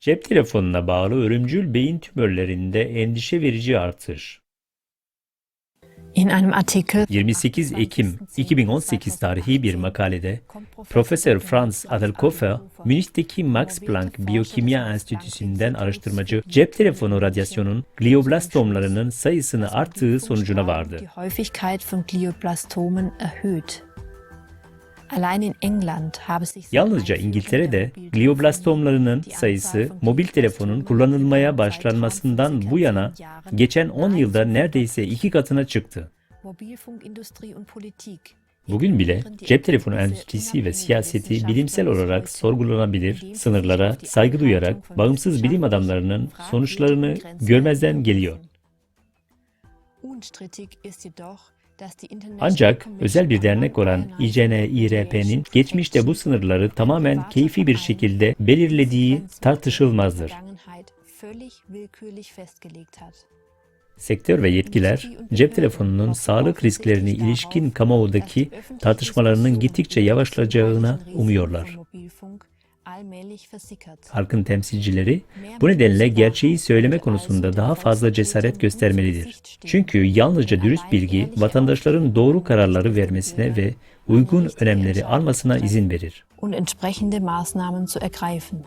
Cep telefonuna bağlı ölümcül beyin tümörlerinde endişe verici artış. In einem Artikel 28 Ekim 2018 tarihi bir makalede Profesör Franz Adelkofer, Münih'teki Max Planck Biyokimya Enstitüsü'nden araştırmacı cep telefonu radyasyonun glioblastomlarının sayısını arttığı sonucuna vardı. Yalnızca İngiltere'de glioblastomlarının sayısı mobil telefonun kullanılmaya başlanmasından bu yana geçen 10 yılda neredeyse iki katına çıktı. Bugün bile cep telefonu endüstrisi ve siyaseti bilimsel olarak sorgulanabilir, sınırlara saygı duyarak bağımsız bilim adamlarının sonuçlarını görmezden geliyor. Unstrittig ist jedoch, Ancak özel bir dernek olan ICNIRP'nin geçmişte bu sınırları tamamen keyfi bir şekilde belirlediği tartışılmazdır. Sektör ve yetkiler cep telefonunun sağlık risklerine ilişkin kamuoyundaki tartışmalarının gittikçe yavaşlayacağına umuyorlar. Halkın temsilcileri bu nedenle gerçeği söyleme konusunda daha fazla cesaret göstermelidir. Çünkü yalnızca dürüst bilgi vatandaşların doğru kararları vermesine ve uygun önlemleri almasına izin verir. und entsprechende Maßnahmen zu ergreifen.